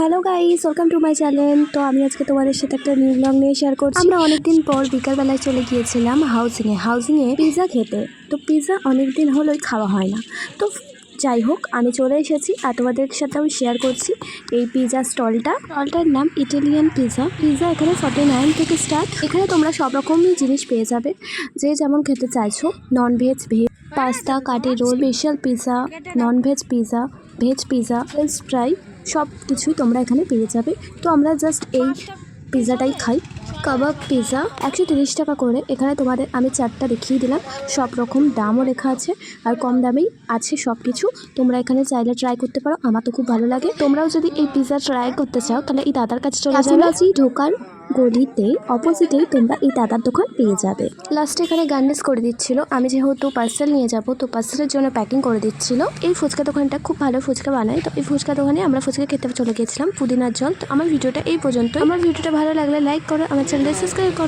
Hello guys welcome to my channel তো আমি আজকে তোমাদের সাথে একটা নিউ ব্লগ নিয়ে শেয়ার করছি। আমরা অনেকদিন পর বিকালবেলায় চলে গিয়েছিলাম হাউজিংয়ে হাউজিংয়ে পিৎজা খেতে। তো পিৎজা অনেক দিন হলোই খাওয়া হয় না। তো যাই হোক, আমি চলে এসেছি আর তোমাদের সাথে আমি শেয়ার করছি এই পিৎজা স্টলটা স্টলটার নাম ইটালিয়ান পিৎজা পিৎজা এখানে ফর্টি নাইন থেকে স্টার্ট এখানে তোমরা সব রকমই জিনিস পেয়ে যাবে। যে যেমন খেতে চাইছো non veg veg pasta kathi roll special pizza non veg pizza veg pizza veg fry সব কিছুই তোমরা এখানে পেয়ে যাবে। তো আমরা জাস্ট এই পিৎজাটাই খাই। কাবাব পিৎজা একশো তিরিশ টাকা করে। এখানে তোমাদের আমি চারটা দেখিয়ে দিলাম। সব রকম দামও লেখা আছে আর কম দামেই আছে সব কিছু। তোমরা এখানে চাইলে ট্রাই করতে পারো। আমার তো খুব ভালো লাগে। তোমরাও যদি এই পিৎজা ট্রাই করতে চাও তাহলে এই দাদার কাছে চলে যাবে। ঢোকার গলিতে অপোজিটেই তোমরা এই দাদার দোকান পেয়ে যাবে। লাস্টে এখানে গার্নিশ করে দিচ্ছিল। আমি যেহেতু পার্সেল নিয়ে যাব, তো পার্সেলের জন্য প্যাকিং করে দিচ্ছিল। এই ফুচকা দোকানটা খুব ভালো ফুচকা বানায়। তো এই ফুচকা দোকানে আমরা ফুচকা খেতে চলে গেছিলাম, পুদিনার জল। তো আমার ভিডিওটা এই পর্যন্ত আমার ভিডিওটা ভালো লাগলে লাইক করো, আমার চ্যানেলটা সাবস্ক্রাইব করো।